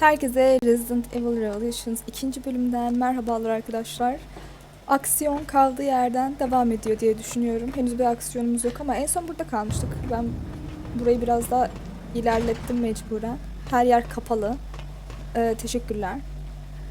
Herkese Resident Evil Revelations ikinci bölümden merhabalar arkadaşlar. Aksiyon kaldığı yerden devam ediyor diye düşünüyorum. Henüz bir aksiyonumuz yok ama en son burada kalmıştık. Ben burayı biraz daha ilerlettim mecburen. Her yer kapalı. Ee, teşekkürler.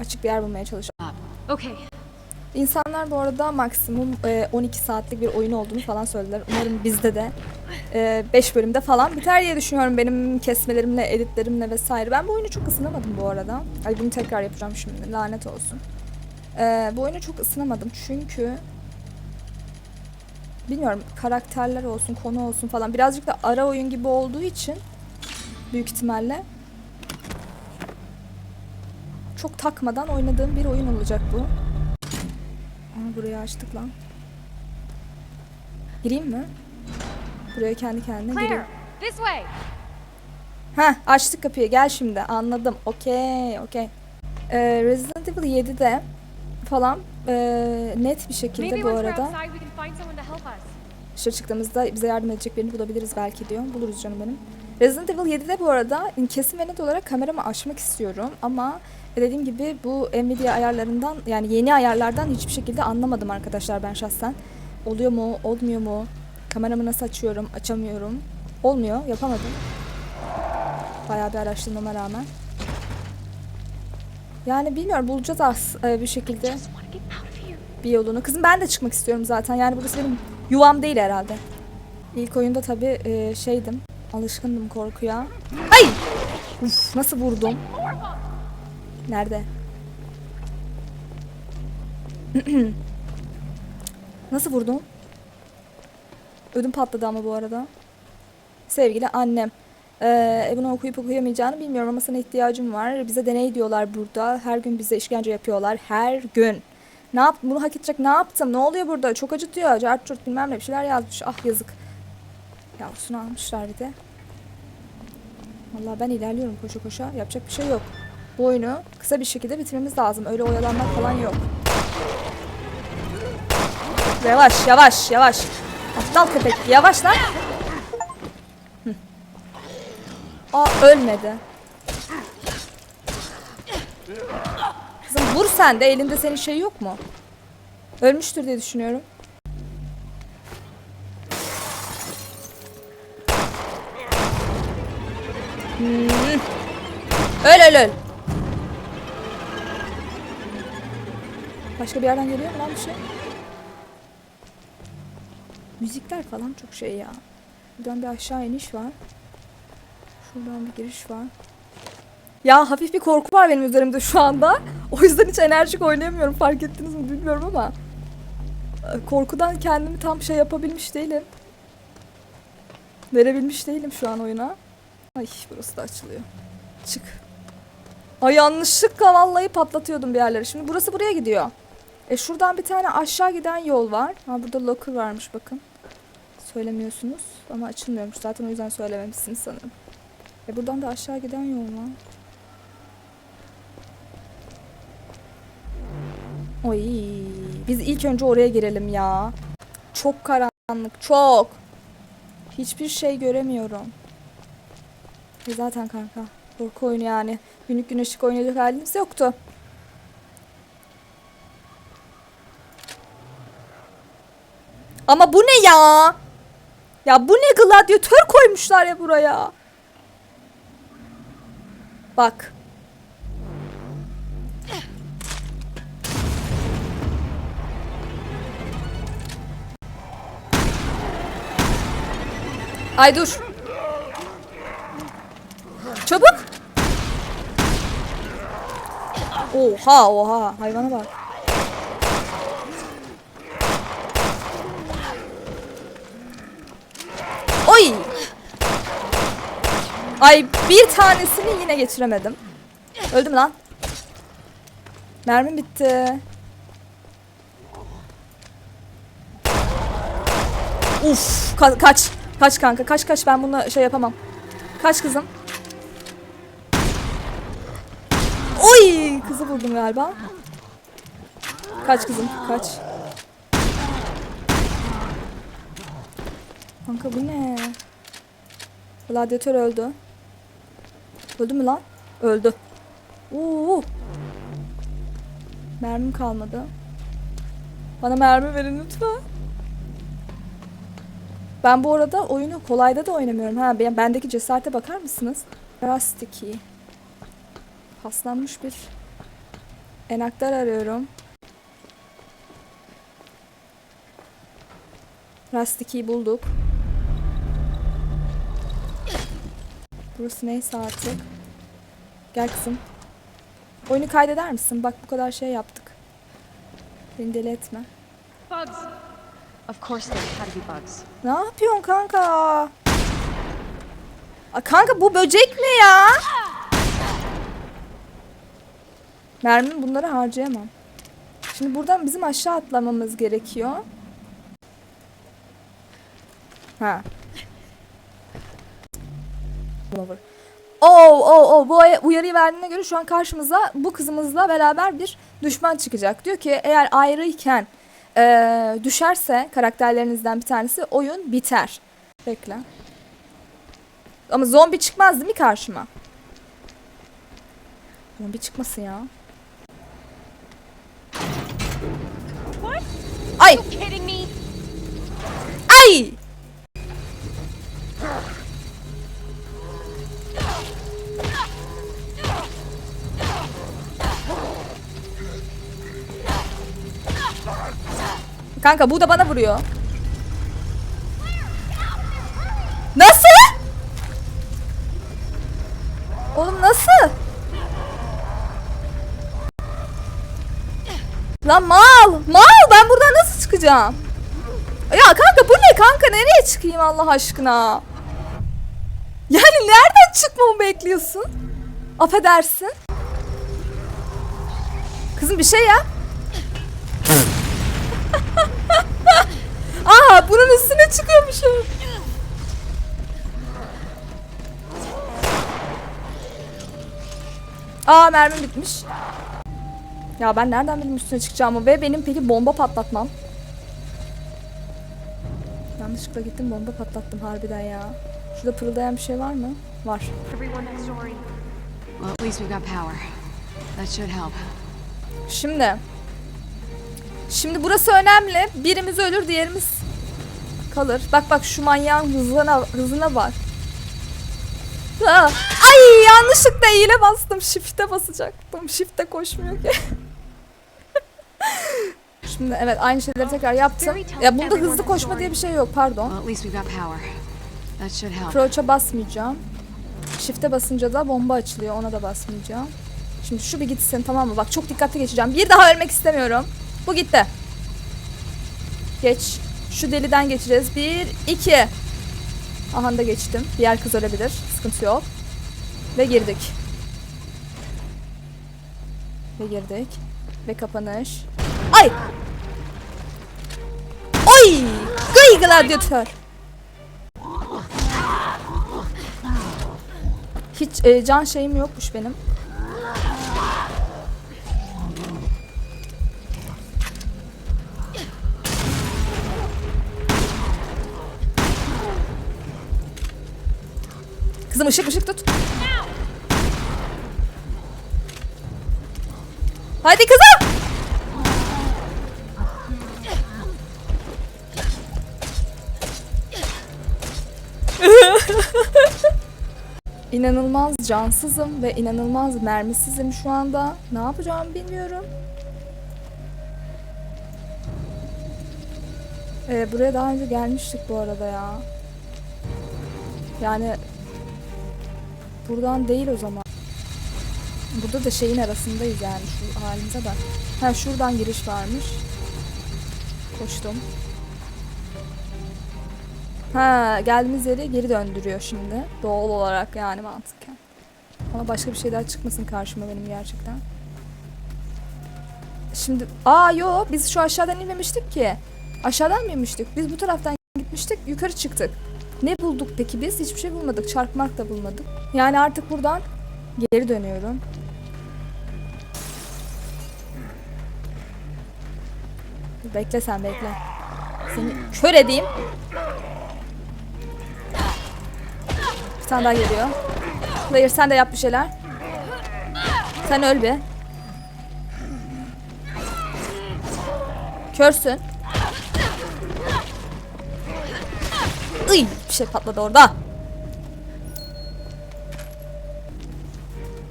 Açık bir yer bulmaya çalışıyorum. Okay, İnsanlar bu arada maksimum e, 12 saatlik bir oyun olduğunu falan söylediler. Umarım bizde de 5 bölümde falan biter diye düşünüyorum benim kesmelerimle, editlerimle vesaire. Ben bu oyunu çok ısınamadım bu arada. Ay bunu tekrar yapacağım şimdi. Lanet olsun. E, bu oyunu çok ısınamadım çünkü bilmiyorum karakterler olsun, konu olsun falan birazcık da ara oyun gibi olduğu için büyük ihtimalle çok takmadan oynadığım bir oyun olacak bu. Burayı açtık lan. Gireyim mi? Buraya kendi kendine gireyim. Claire, this way. Heh açtık kapıyı gel şimdi anladım. Okey okey. Ee, Resident Evil 7'de falan ee, net bir şekilde bu arada dışarı çıktığımızda bize yardım edecek birini bulabiliriz belki diyor. Buluruz canım benim. Resident Evil 7'de bu arada kesin ve net olarak kameramı açmak istiyorum ama dediğim gibi bu Nvidia ayarlarından yani yeni ayarlardan hiçbir şekilde anlamadım arkadaşlar ben şahsen. Oluyor mu, olmuyor mu? Kameramı nasıl açıyorum, açamıyorum. Olmuyor, yapamadım. Bayağı bir araştırmama rağmen. Yani bilmiyorum bulacağız az e, bir şekilde bir yolunu. Kızım ben de çıkmak istiyorum zaten. Yani burası benim yuvam değil herhalde. İlk oyunda tabii e, şeydim. Alışkındım korkuya. Ay! Uf, nasıl vurdum? Nerede? nasıl vurdum? Ödüm patladı ama bu arada. Sevgili annem. Ee, bunu okuyup okuyamayacağını bilmiyorum ama sana ihtiyacım var. Bize deney diyorlar burada. Her gün bize işkence yapıyorlar. Her gün. Ne yap bunu hak edecek ne yaptım? Ne oluyor burada? Çok acıtıyor. Cart curt bilmem ne bir şeyler yazmış. Ah yazık. Yavrusunu almışlar bir de. Vallahi ben ilerliyorum koşa koşa. Yapacak bir şey yok. Bu oyunu kısa bir şekilde bitirmemiz lazım. Öyle oyalanmak falan yok. Yavaş yavaş yavaş. Aptal köpek yavaş lan. Aa ölmedi. Kızım vur sen de elinde senin şey yok mu? Ölmüştür diye düşünüyorum. Hmm. Öl öl öl. Başka bir yerden geliyor mu lan bir şey? Müzikler falan çok şey ya. Buradan bir aşağı iniş var. Şuradan bir giriş var. Ya hafif bir korku var benim üzerimde şu anda. O yüzden hiç enerjik oynayamıyorum fark ettiniz mi bilmiyorum ama. Korkudan kendimi tam şey yapabilmiş değilim. Verebilmiş değilim şu an oyuna. Ay burası da açılıyor. Çık. Ay yanlışlıkla vallahi patlatıyordum bir yerleri. Şimdi burası buraya gidiyor. E şuradan bir tane aşağı giden yol var. Ha burada locker varmış bakın. Söylemiyorsunuz ama açılmıyormuş. Zaten o yüzden söylememişsiniz sanırım. E buradan da aşağı giden yol var. Oy, biz ilk önce oraya girelim ya. Çok karanlık, çok. Hiçbir şey göremiyorum. E zaten kanka, korku oyunu yani. Günlük güneşlik oynayacak halimiz yoktu. Ama bu ne ya? Ya bu ne gladyatör koymuşlar ya buraya. Bak. Ay dur. Çabuk. Oha oha hayvana bak. Oy. Ay bir tanesini yine geçiremedim. Öldüm lan. Mermim bitti. Uf ka- kaç. Kaç kanka kaç kaç ben bunu şey yapamam. Kaç kızım. Oy kızı vurdum galiba. Kaç kızım kaç. Kanka bu ne? Gladyatör öldü. Öldü mü lan? Öldü. Oo. Mermim kalmadı. Bana mermi verin lütfen. Ben bu arada oyunu kolayda da oynamıyorum. Ha ben, bendeki cesarete bakar mısınız? Rastiki. Paslanmış bir enaktar arıyorum. Rastiki'yi bulduk. Burası neyse artık. Gel kızım. Oyunu kaydeder misin? Bak bu kadar şey yaptık. Beni deli etme. Bugs. Of course there had to be bugs. Ne yapıyorsun kanka? Aa, kanka bu böcek mi ya? Mermim bunları harcayamam. Şimdi buradan bizim aşağı atlamamız gerekiyor. Ha. Over. Oo, oo, oo. Bu ay- uyarıyı verdiğine göre şu an karşımıza bu kızımızla beraber bir düşman çıkacak. Diyor ki eğer ayrıyken eee, düşerse karakterlerinizden bir tanesi oyun biter. Bekle. Ama zombi çıkmaz değil mi karşıma? Zombi çıkmasın ya. What? Ay! Ay! Kanka bu da bana vuruyor. Nasıl? Oğlum nasıl? Lan mal! Mal! Ben buradan nasıl çıkacağım? Ya kanka bu ne kanka? Nereye çıkayım Allah aşkına? Yani nereden çıkmamı bekliyorsun? Affedersin. Kızım bir şey yap. Aa bunun üstüne çıkıyormuşum. Aa mermim bitmiş. Ya ben nereden bileyim üstüne çıkacağımı ve benim peki bomba patlatmam. Yanlışlıkla gittim bomba patlattım harbiden ya. Şurada pırıldayan bir şey var mı? Var. Everyone next door. Well, at least we've got power. That should help. Şimdi. Şimdi burası önemli. Birimiz ölür, diğerimiz kalır. Bak bak şu manyağın hızına, hızına bak. Aa, ay yanlışlıkla eğile bastım. Shift'e basacaktım. Shift'e koşmuyor ki. Şimdi evet aynı şeyleri tekrar yaptım. Ya bunda hızlı koşma diye bir şey yok pardon. Approach'a basmayacağım. Shift'e basınca da bomba açılıyor. Ona da basmayacağım. Şimdi şu bir gitsin tamam mı? Bak çok dikkatli geçeceğim. Bir daha ölmek istemiyorum. Bu gitti. Geç. Şu deliden geçeceğiz. Bir, iki. Aha da geçtim. Diğer kız ölebilir. Sıkıntı yok. Ve girdik. Ve girdik. Ve kapanış. Ay! Oy! Gıy gladyatör. Hiç e, can şeyim yokmuş benim. Kızım ışık ışık tut. Hadi kızım. İnanılmaz cansızım ve inanılmaz mermisizim şu anda. Ne yapacağımı bilmiyorum. Ee, buraya daha önce gelmiştik bu arada ya. Yani buradan değil o zaman. Burada da şeyin arasındayız yani şu halimize bak. Ha şuradan giriş varmış. Koştum. Ha geldiğimiz yere geri döndürüyor şimdi. Doğal olarak yani mantıken. Ama başka bir şey daha çıkmasın karşıma benim gerçekten. Şimdi aa yo biz şu aşağıdan inmemiştik ki. Aşağıdan mı inmiştik? Biz bu taraftan gitmiştik yukarı çıktık. Ne bulduk peki biz? Hiçbir şey bulmadık. Çarpmak da bulmadık. Yani artık buradan geri dönüyorum. Bekle sen bekle. Seni kör edeyim. Bir tane daha geliyor. Player sen de yap bir şeyler. Sen öl bir. Körsün. Iy, bir şey patladı orada.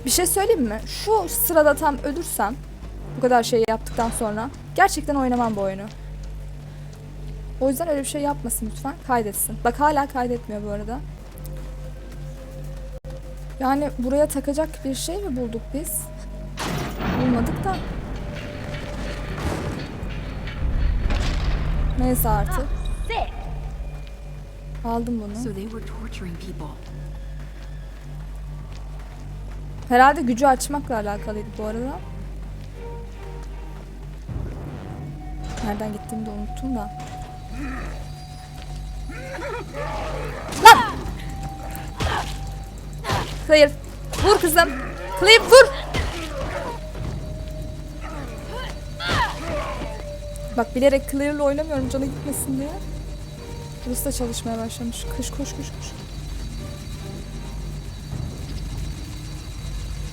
Bir şey söyleyeyim mi? Şu sırada tam ölürsem bu kadar şey yaptıktan sonra gerçekten oynamam bu oyunu. O yüzden öyle bir şey yapmasın lütfen. Kaydetsin. Bak hala kaydetmiyor bu arada. Yani buraya takacak bir şey mi bulduk biz? Bulmadık da. Neyse artık. Aldım bunu. Herhalde gücü açmakla alakalıydı bu arada. Nereden gittiğimi de unuttum da. Lan! Clear. Vur kızım. Clear vur. Bak bilerek Clear'la oynamıyorum canı gitmesin diye. Burası da çalışmaya başlamış. Kış koş koş koş.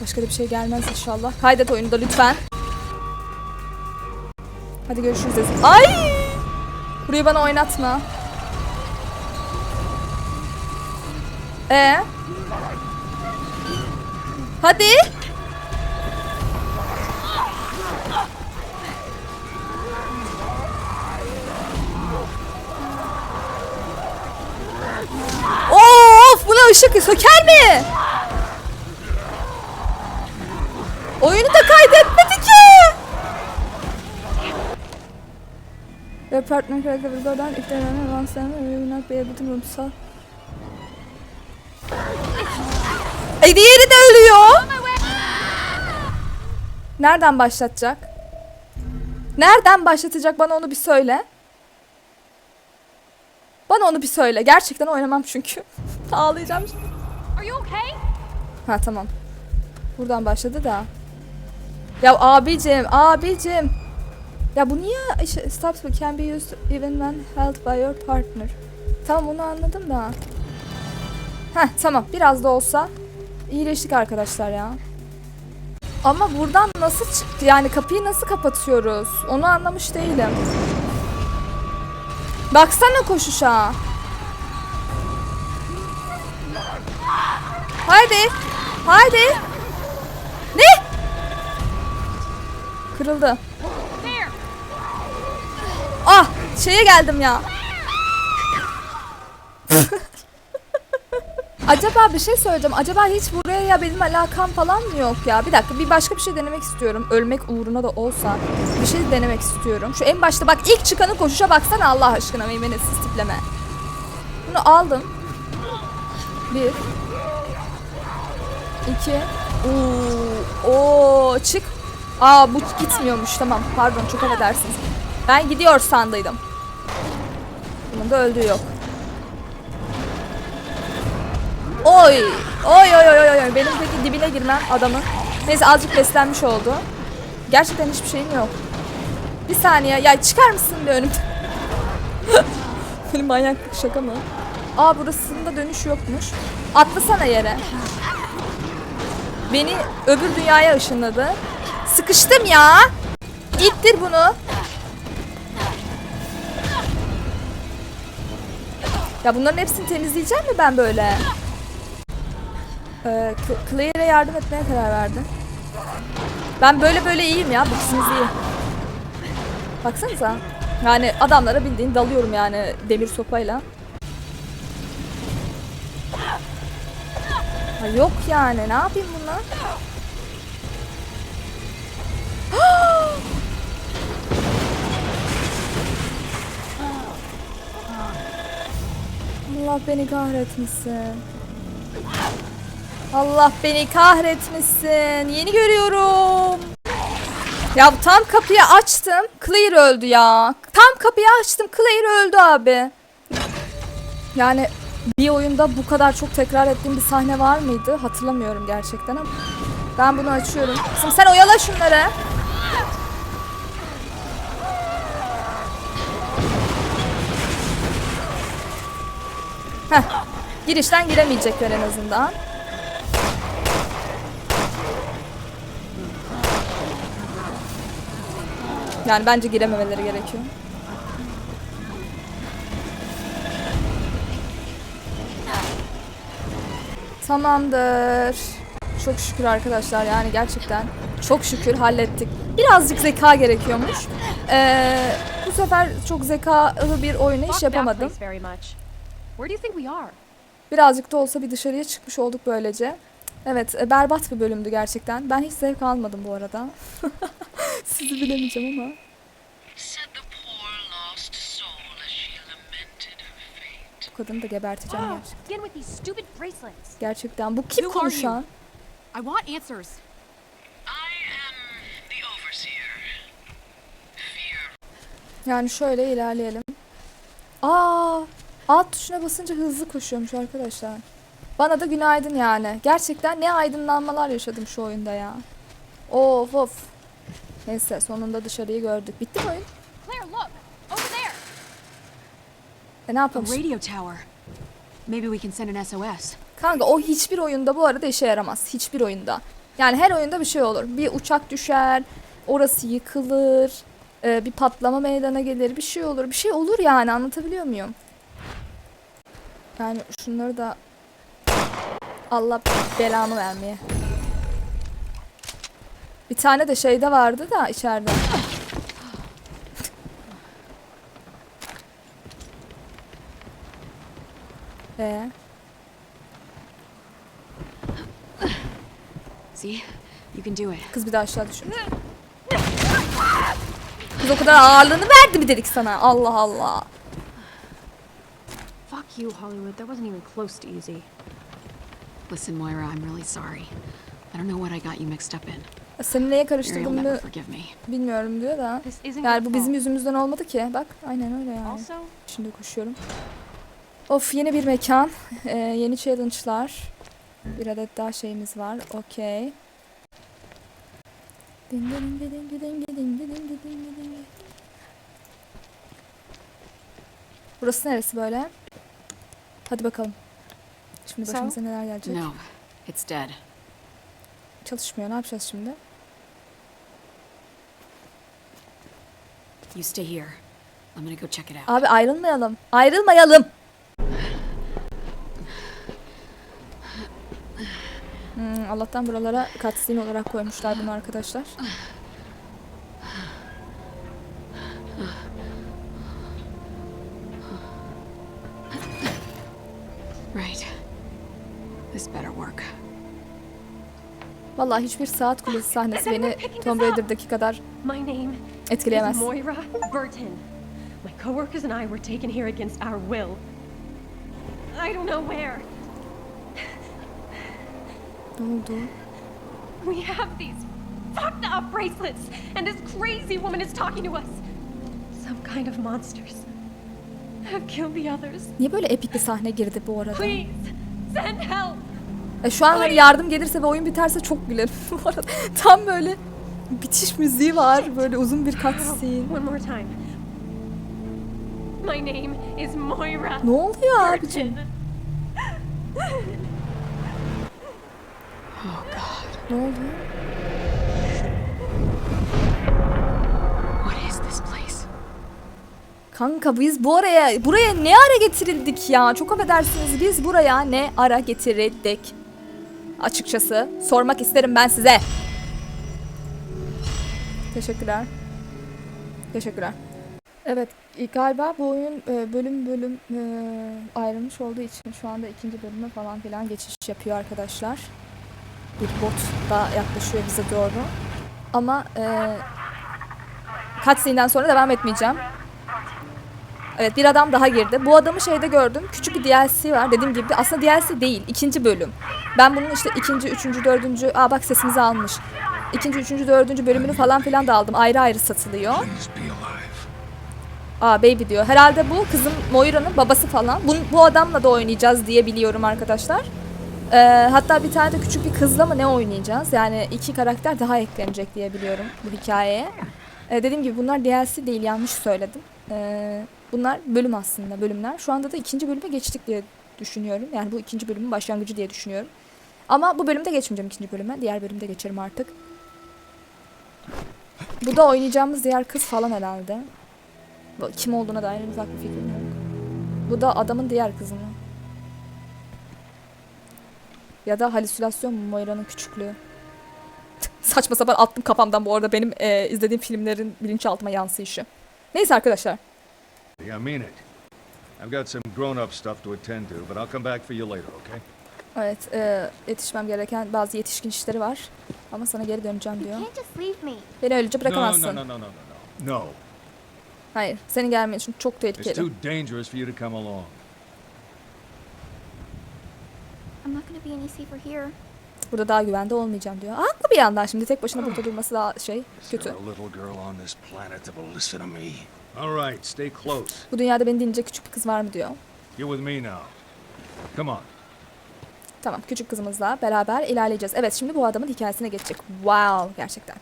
Başka da bir şey gelmez inşallah. Kaydet oyunu da lütfen. Hadi görüşürüz. Ezgi. Ay! Burayı bana oynatma. Ee? Hadi. Of! Buna ışık söker mi? Oyunu da kaydetmedi ki. Your partner you will not be able to move so. Ay diğeri de ölüyor. Nereden başlatacak? Nereden başlatacak bana onu bir söyle. Bana onu bir söyle. Gerçekten oynamam çünkü. Ağlayacağım şimdi. Are you okay? Ha tamam. Buradan başladı da. Ya abicim, abicim. Ya bu niye stops can be used even when held by your partner. Tamam onu anladım da. Heh tamam biraz da olsa iyileştik arkadaşlar ya. Ama buradan nasıl çıktı yani kapıyı nasıl kapatıyoruz onu anlamış değilim. Baksana koşuşa. Haydi. Haydi. Ne? Kırıldı. Ah şeye geldim ya. Acaba bir şey söyleyeceğim. Acaba hiç buraya ya benim alakam falan mı yok ya? Bir dakika bir başka bir şey denemek istiyorum. Ölmek uğruna da olsa bir şey denemek istiyorum. Şu en başta bak ilk çıkanın koşuşa baksana Allah aşkına meymenetsiz tipleme. Bunu aldım. Bir. İki. Oo, oo çık. Aa bu gitmiyormuş tamam. Pardon çok affedersiniz. Ben gidiyor sandıydım. Bunun da öldüğü yok. Oy! Oy oy oy oy. Benim peki dibine girmem adamın. Neyse azıcık beslenmiş oldu. Gerçekten hiçbir şeyim yok. Bir saniye. Ya çıkar mısın bir önümden? Benim manyaklık şaka mı? Aa burasında dönüş yokmuş. Atlasana yere. Beni öbür dünyaya ışınladı. Sıkıştım ya. İttir bunu. Ya bunların hepsini temizleyeceğim mi ben böyle? Ee, Cl- Claire'e yardım etmeye karar verdim. Ben böyle böyle iyiyim ya. Bu kızınız iyi. Baksanıza. Yani adamlara bildiğin dalıyorum yani demir sopayla. Ha yok yani ne yapayım bunlar? Allah beni kahretmesin. Allah beni kahretmesin. Yeni görüyorum. Ya tam kapıyı açtım. Claire öldü ya. Tam kapıyı açtım. Claire öldü abi. Yani bir oyunda bu kadar çok tekrar ettiğim bir sahne var mıydı? Hatırlamıyorum gerçekten ama. Ben bunu açıyorum. Kızım sen oyala şunları. Heh. Girişten giremeyecekler en azından. Yani bence girememeleri gerekiyor. Tamamdır. Çok şükür arkadaşlar yani gerçekten çok şükür hallettik. Birazcık zeka gerekiyormuş. Ee, bu sefer çok zekalı bir Fuck that yapamadım. Birazcık da olsa bir dışarıya çıkmış olduk böylece. Evet e, berbat bir bölümdü gerçekten. Ben hiç zevk almadım bu arada. Sizi bilemeyeceğim ama. Bu kadını da geberteceğim gerçekten. Gerçekten bu kim konuşan? I want answers. Yani şöyle ilerleyelim. Aa! Alt tuşuna basınca hızlı koşuyormuş arkadaşlar. Bana da günaydın yani. Gerçekten ne aydınlanmalar yaşadım şu oyunda ya. Of of. Neyse sonunda dışarıyı gördük. Bitti mi oyun? Claire, look! Over there! E ne yapalım? radio tower. Maybe we can send an SOS. Kanka o hiçbir oyunda bu arada işe yaramaz. Hiçbir oyunda. Yani her oyunda bir şey olur. Bir uçak düşer, orası yıkılır, e, bir patlama meydana gelir, bir şey olur. Bir şey olur yani anlatabiliyor muyum? Yani şunları da Allah belanı vermeye. Bir tane de şeyde vardı da içeride. Ee, See? You can do it. Kız bir daha aşağı düşmüş. Kız o kadar ağırlığını verdi mi dedik sana? Allah Allah. Fuck you, Hollywood. That wasn't even close to easy. Listen, Moira, I'm really sorry. I don't know what I got you mixed up in. Seni neye karıştırdığımı bilmiyorum diyor da. This isn't Yani bu bizim yüzümüzden olmadı ki. Bak aynen öyle yani. Şimdi koşuyorum. Of yeni bir mekan. Ee, yeni challenge'lar. Bir adet daha şeyimiz var. Okey. Ding ding ding ding ding ding ding ding ding. Burası neresi böyle? Hadi bakalım. Şimdi So? başımıza neler gelecek? No, it's dead. Çalışmıyor. Ne yapacağız şimdi? You stay here. I'm gonna go check it out. Abi ayrılmayalım. Ayrılmayalım. Hmm, Allah'tan buralara cutscene olarak koymuşlar bunu arkadaşlar. This better work. Vallahi hiçbir saat kulesi sahnesi beni Tomb Raider'daki kadar etkileyemez. Moira Burton. My coworkers and I were taken here against our will. I don't know where. Ne oldu? We have these fucked up bracelets, and this crazy woman is talking to us. Some kind of monsters have killed the others. Niye böyle epik bir sahne girdi bu arada? Please, send help. E, şu an hani yardım gelirse ve oyun biterse çok gülerim bu arada. Tam böyle bitiş müziği var. Böyle uzun bir cutscene. One more time. My name is Moira. Ne oluyor abicim? Burton. Ne oldu? What is this place? Kanka biz bu araya buraya ne ara getirildik ya? Çok affedersiniz biz buraya ne ara getirildik? Açıkçası sormak isterim ben size. Teşekkürler. Teşekkürler. Evet e, galiba bu oyun e, bölüm bölüm e, ayrılmış olduğu için şu anda ikinci bölüme falan filan geçiş yapıyor arkadaşlar. Bir bot da yaklaşıyor bize doğru. Ama e, cutscene'den sonra devam etmeyeceğim. Evet bir adam daha girdi. Bu adamı şeyde gördüm. Küçük bir DLC var. Dediğim gibi aslında DLC değil. ikinci bölüm. Ben bunun işte ikinci, üçüncü, dördüncü... Aa bak sesimizi almış. İkinci, üçüncü, dördüncü bölümünü falan filan da aldım. Ayrı ayrı satılıyor. Aa baby diyor. Herhalde bu kızım Moira'nın babası falan. Bu, bu adamla da oynayacağız diye biliyorum arkadaşlar. Ee, hatta bir tane de küçük bir kızla mı ne oynayacağız? Yani iki karakter daha eklenecek diye biliyorum bu hikayeye. Ee, dediğim gibi bunlar DLC değil yanlış söyledim. Ee, bunlar bölüm aslında bölümler. Şu anda da ikinci bölüme geçtik diye düşünüyorum. Yani bu ikinci bölümün başlangıcı diye düşünüyorum. Ama bu bölümde geçmeyeceğim ikinci bölüme. Diğer bölümde geçerim artık. Bu da oynayacağımız diğer kız falan herhalde. Bu- Kim olduğuna dair en ufak bir fikrim yok. Bu da adamın diğer kızı mı? Ya da halüsinasyon mu Moira'nın küçüklüğü? Saçma sapan attım kafamdan bu arada benim e, izlediğim filmlerin bilinçaltıma yansıyışı. Neyse arkadaşlar. I mean it. I've got some grown-up stuff to attend to, but I'll come back for you later, okay? Evet, e, yetişmem gereken bazı yetişkin işleri var. Ama sana geri döneceğim You diyor. can't just leave me. Beni öylece bırakamazsın. no, no, no, no, no, no. No. Hayır, senin gelmen için çok It's tehlikeli. too dangerous for you to come along. I'm not gonna be any safer here. Burada daha güvende olmayacağım diyor. Haklı bir yandan şimdi tek başına burada durması daha şey kötü. Bu dünyada beni dinleyecek küçük bir kız var mı diyor. You're with me now. Come on. Tamam küçük kızımızla beraber ilerleyeceğiz. Evet şimdi bu adamın hikayesine geçecek. Wow gerçekten.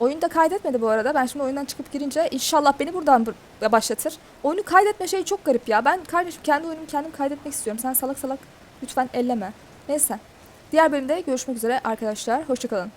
Oyunda kaydetmedi bu arada. Ben şimdi oyundan çıkıp girince inşallah beni buradan başlatır. Oyunu kaydetme şeyi çok garip ya. Ben kardeşim kendi oyunumu kendim kaydetmek istiyorum. Sen salak salak lütfen elleme. Neyse. Diğer bölümde görüşmek üzere arkadaşlar. Hoşçakalın.